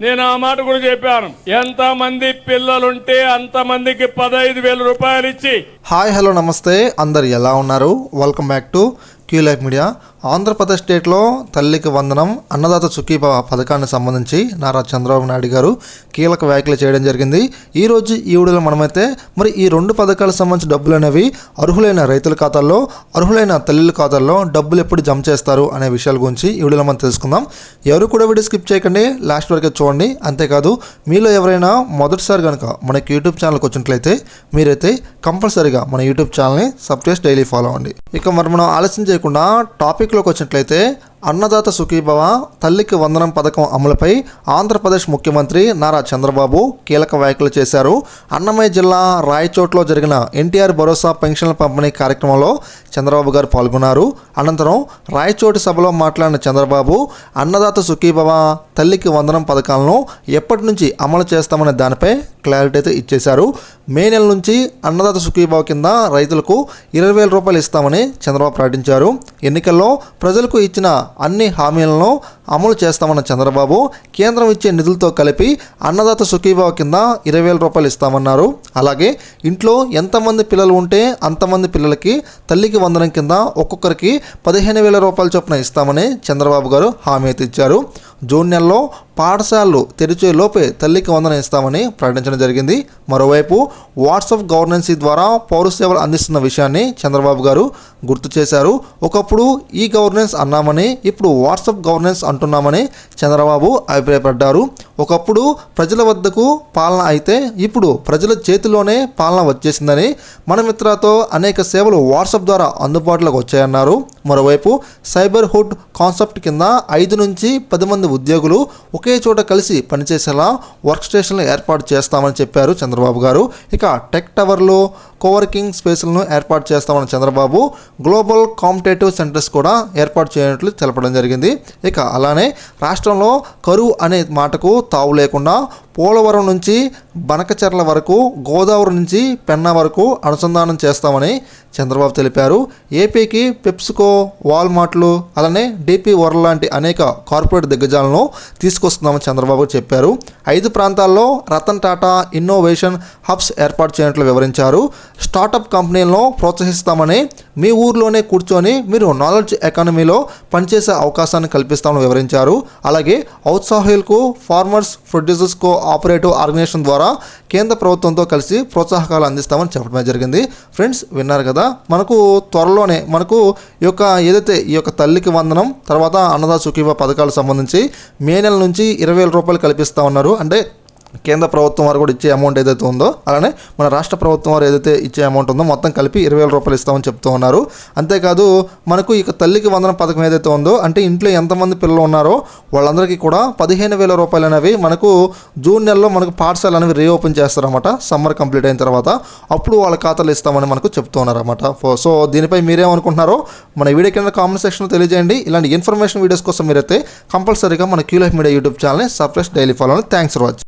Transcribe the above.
నేను ఆ మాట కూడా చెప్పాను. ఎంత మంది పిల్లలుంటే అంత మందికి పదహైదు వేల రూపాయలు ఇచ్చి హాయ్ హలో నమస్తే. అందరు ఎలా ఉన్నారు? Welcome back to Q life media Andhra Pradesh స్టేట్లో తల్లికి వందనం అన్నదాత సుఖీభ పథకానికి సంబంధించి నారా చంద్రబాబు నాయుడు గారు కీలక వ్యాఖ్యలు చేయడం జరిగింది. ఈ రోజు ఈ వీడియోలో మనమైతే మరి ఈ రెండు పథకాలకు సంబంధించి డబ్బులు అనేవి అర్హులైన రైతుల ఖాతాల్లో అర్హులైన తల్లుల ఖాతాల్లో డబ్బులు ఎప్పుడు జమ చేస్తారు అనే విషయాల గురించి ఈ వీడియోలో మనం తెలుసుకుందాం. ఎవరు కూడా వీడియో స్కిప్ చేయకండి లాస్ట్ వరకు చూడండి. అంతేకాదు మీలో ఎవరైనా మొదటిసారి కనుక మనకి యూట్యూబ్ ఛానల్కి వచ్చినట్లయితే మీరైతే కంపల్సరీగా మన యూట్యూబ్ ఛానల్ని సబ్స్క్రైబ్ డైలీ ఫాలో అవ్వండి. ఇక మరి మనం ఆలస్యం చేయకుండా టాపిక్ టాపిక్లోకి వచ్చినట్లయితే అన్నదాత సుఖీభవ తల్లికి వందనం పథకం అమలుపై ఆంధ్రప్రదేశ్ ముఖ్యమంత్రి నారా చంద్రబాబు కీలక వ్యాఖ్యలు చేశారు. అన్నమయ్య జిల్లా రాయచోట్లో జరిగిన ఎన్టీఆర్ భరోసా పెన్షన్ల పంపిణీ కార్యక్రమంలో చంద్రబాబు గారు పాల్గొన్నారు. అనంతరం రాయచోటి సభలో మాట్లాడిన చంద్రబాబు అన్నదాత సుఖీభవ తల్లికి వందనం పథకాలను ఎప్పటి నుంచి అమలు చేస్తామనే దానిపై క్లారిటీ అయితే ఇచ్చేశారు. మే నెల నుంచి అన్నదాత సుఖీభావ కింద రైతులకు ఇరవై వేల రూపాయలు ఇస్తామని చంద్రబాబు ప్రకటించారు. ఎన్నికల్లో ప్రజలకు ఇచ్చిన అన్ని హామీలను అమలు చేస్తామన్న చంద్రబాబు కేంద్రం ఇచ్చే నిధులతో కలిపి అన్నదాత సుఖీభావ కింద ఇరవై వేల రూపాయలు ఇస్తామన్నారు. అలాగే ఇంట్లో ఎంతమంది పిల్లలు ఉంటే అంతమంది పిల్లలకి తల్లికి వందనం కింద ఒక్కొక్కరికి పదిహేను వేల రూపాయల చొప్పున ఇస్తామని చంద్రబాబు గారు హామీ అయితే ఇచ్చారు. జూన్ నెలలో పాఠశాలలు తెరిచే లోపే తల్లికి వందన ఇస్తామని ప్రకటించడం జరిగింది. మరోవైపు వాట్సాప్ గవర్నెన్సీ ద్వారా పౌర సేవలు అందిస్తున్న విషయాన్ని చంద్రబాబు గారు గుర్తు చేశారు. ఒకప్పుడు ఈ గవర్నెన్స్ అన్నామని ఇప్పుడు వాట్సాప్ గవర్నెన్స్ అంటున్నామని చంద్రబాబు అభిప్రాయపడ్డారు. ఒకప్పుడు ప్రజల వద్దకు పాలన అయితే ఇప్పుడు ప్రజల చేతిలోనే పాలన వచ్చేసిందని మన మిత్రతో అనేక సేవలు వాట్సాప్ ద్వారా అందుబాటులోకి వచ్చాయన్నారు. మరోవైపు సైబర్ హుడ్ కాన్సెప్ట్ కింద ఐదు నుంచి పది మంది ఉద్యోగులు ఒకే చోట కలిసి పనిచేసేలా వర్క్ స్టేషన్లు ఏర్పాటు చేస్తామని చెప్పారు చంద్రబాబు గారు. ఇక టెక్ టవర్లో కోవర్కింగ్ స్పేస్లను ఏర్పాటు చేస్తామని చంద్రబాబు గ్లోబల్ కాంపిటేటివ్ సెంటర్స్ కూడా ఏర్పాటు చేయనట్లు తెలపడం జరిగింది. ఇక అలానే రాష్ట్రంలో కరువు అనే మాటకు తావు లేకుండా పోలవరం నుంచి బనకచెర్ల వరకు గోదావరి నుంచి పెన్నా వరకు అనుసంధానం చేస్తామని చంద్రబాబు తెలిపారు. ఏపీకి పెప్సికో వాల్మార్ట్లు అలానే డిపి వరల్డ్ లాంటి అనేక కార్పొరేట్ దిగ్గజాలను తీసుకొస్తున్నామని చంద్రబాబు చెప్పారు. ఐదు ప్రాంతాల్లో రతన్ టాటా ఇన్నోవేషన్ హబ్స్ ఏర్పాటు చేయనట్లు వివరించారు. స్టార్టప్ కంపెనీలను ప్రోత్సహిస్తామని మీ ఊర్లోనే కూర్చొని మీరు నాలెడ్జ్ ఎకానమీలో పనిచేసే అవకాశాన్ని కల్పిస్తామని వివరించారు. అలాగే ఔత్సాహులకు ఫార్మర్స్ ప్రొడ్యూసర్స్కో ఆపరేటివ్ ఆర్గనైజేషన్ ద్వారా కేంద్ర ప్రభుత్వంతో కలిసి ప్రోత్సాహకాలు అందిస్తామని చెప్పడమే జరిగింది. ఫ్రెండ్స్ విన్నారు కదా? మనకు త్వరలోనే మనకు ఈ యొక్క ఏదైతే ఈ యొక్క తల్లికి వందనం తర్వాత అన్నదా సుఖీభ పథకాలకు సంబంధించి మే నెల నుంచి ఇరవై వేల రూపాయలు కల్పిస్తూ ఉన్నారు. అంటే కేంద్ర ప్రభుత్వం వారు కూడా ఇచ్చే అమౌంట్ ఏదైతే ఉందో అలానే మన రాష్ట్ర ప్రభుత్వం వారు ఏదైతే ఇచ్చే అమౌంట్ ఉందో మొత్తం కలిపి ఇరవై వేల రూపాయలు ఇస్తామని చెప్తూ ఉన్నారు. అంతేకాదు మనకు ఇక తల్లికి వందన పథకం ఏదైతే ఉందో అంటే ఇంట్లో ఎంతమంది పిల్లలు ఉన్నారో వాళ్ళందరికీ కూడా పదిహేను వేల రూపాయలు అనేవి మనకు జూన్ నెలలో మనకు పాఠశాల అనేవి రీఓపెన్ చేస్తారన్నమాట సమ్మర్ కంప్లీట్ అయిన తర్వాత. అప్పుడు వాళ్ళ ఖాతాలు ఇస్తామని మనకు చెప్తూ ఉన్నారన్నమాట. సో దీనిపై మీరేమనుకుంటున్నారో మన వీడియో కింద కామెంట్ సెక్షన్లో తెలియజేయండి. ఇలాంటి ఇన్ఫర్మేషన్ వీడియోస్ కోసం మీరైతే కంపల్సరీగా మన క్యూలైఫ్ మీడియా యూట్యూబ్ ఛానల్ని subscribe daily follow thanks for watching